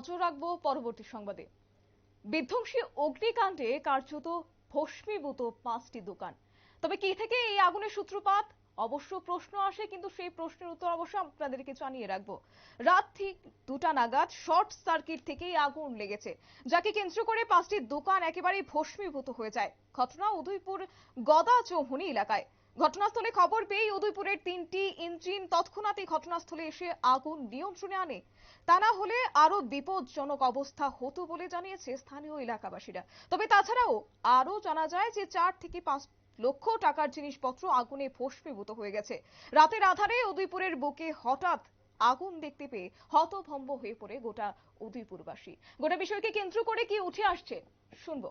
নজর রাখব পরবর্তী সংবাদে। বিধ্বংসী অগ্নিকাণ্ডে কার্যত ভস্মীভূত পাঁচটি দোকান। তবে কি থেকে এই আগুনের সূত্রপাত? অবশ্য প্রশ্ন আসে, কিন্তু সেই প্রশ্নের উত্তর অবশ্য আপনাদেরকে জানিয়ে রাখব। রাত ঠিক দুটা নাগাদ শর্ট সার্কিট থেকেই আগুন লেগেছে, যাকে কেন্দ্র করে পাঁচটি দোকান একেবারেই ভস্মীভূত হয়ে যায়। ঘটনা উদয়পুর গদা চৌমুনি এলাকায়। ঘটনাস্থলে খবর পেয়ে উদয়পুরের তিনটি ইঞ্জিন তৎক্ষণাৎই ঘটনাস্থলে এসে আগুন নিয়ন্ত্রণে আনে। তা না হলে আরও বিপজ্জনক অবস্থা হতো বলে জানিয়েছে স্থানীয় এলাকাবাসীরা। তবে তাছাড়াও আরও জানা যায় যে চার থেকে পাঁচ লক্ষ টাকার জিনিসপত্র আগুনে ভস্মীভূত হয়ে গেছে। রাতের আধারে উদয়পুরের বুকে হঠাৎ আগুন দেখতে পেয়ে হতভম্ব হয়ে পড়ে গোটা উদয়পুরবাসী। গোটা বিষয়কে কেন্দ্র করে কি উঠে আসছে শুনব।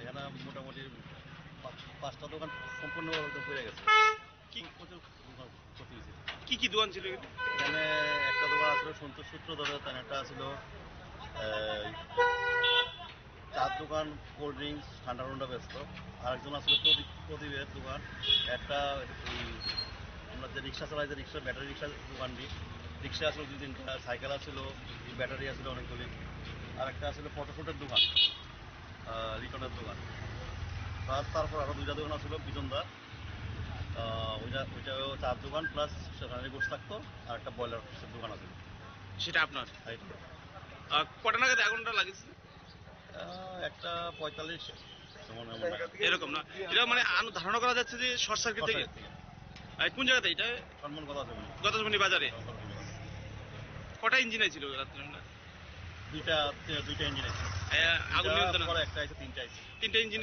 এখানে মোটামুটি পাঁচটা দোকান পড়ে গেছে। কি? কি দোকান ছিল এখানে? একটা দোকান আসলে সন্তোষ সূত্র ধরে তার একটা ছিল চার দোকান কোল্ড ড্রিঙ্কস ঠান্ডা ঠান্ডা ব্যস্ত। আরেকজন আসলে প্রদীপ, প্রদীপের দোকান। একটা আমরা যে রিক্সা চালাই যে রিক্সা, ব্যাটারি রিক্সা দোকানটি, রিক্সা আসলে দুই তিনটা, সাইকেল আসলো ব্যাটারি আসলো অনেকগুলি। আর একটা আসলে ফটোশুটের দোকান রিটনের দোকান। তারপর আরও দুইটা দোকান আসলো পিছনদার ওইটা ওইটাও চার দোকান প্লাস সেখানে গোস থাকতো আর একটা ব্রয়লার দোকান আছে। সেটা আপনার? কটা নাগাদ আগুনটা লাগিয়েছে? একটা পঁয়তাল্লিশ। এরকম না? এটা মানে আনু- ধারণা করা যাচ্ছে যে শর্ট সার্কিট থেকে? কোন জায়গাতে এটা? আছে মনে হয়। গতজনী বাজারে? কটা ইঞ্জিন ছিল রাত্রে? দুইটা দুইটা ইঞ্জিন আছে আগুন নিয়ন্ত্রণ? একটা আছে তিনটা আছে তিনটা ইঞ্জিন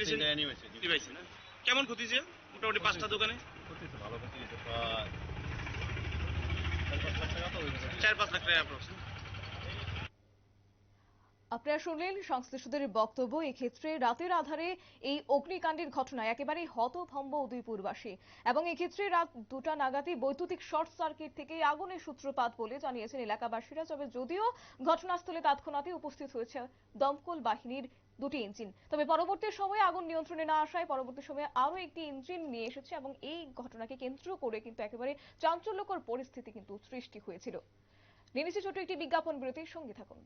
না? কেমন ক্ষতি হয়েছে? মোটামুটি পাঁচটা দোকানে ক্ষতি হয়েছে, ভালো ক্ষতি হয়েছে প্রায় চার পাঁচ লাখ টাকা তো হয়ে গেছে। চার আপনারা শুনলেন সংশ্লিষ্টদের বক্তব্য। এক্ষেত্রে রাতের আধারে এই অগ্নিকাণ্ডের ঘটনায় একেবারে হতভম্ব উদয়পুরবাসী। এবং এক্ষেত্রে রাত দুটা নাগাদে বৈদ্যুতিক শর্ট সার্কিট থেকে আগুনের সূত্রপাত বলে জানিয়েছেন এলাকাবাসীরা। তবে যদিও ঘটনাস্থলে তৎক্ষণাৎই উপস্থিত হয়েছে দমকল বাহিনীর দুটি ইঞ্জিন। তবে পরবর্তী সময়ে আগুন নিয়ন্ত্রণে না আসায় পরবর্তী সময়ে আরও একটি ইঞ্জিন নিয়ে এসেছে এবং এই ঘটনাকে কেন্দ্র করে কিন্তু একেবারে চাঞ্চল্যকর পরিস্থিতি কিন্তু সৃষ্টি হয়েছিল। নিয়ে ছোট একটি বিজ্ঞাপন বিরতির সঙ্গে থাকুন।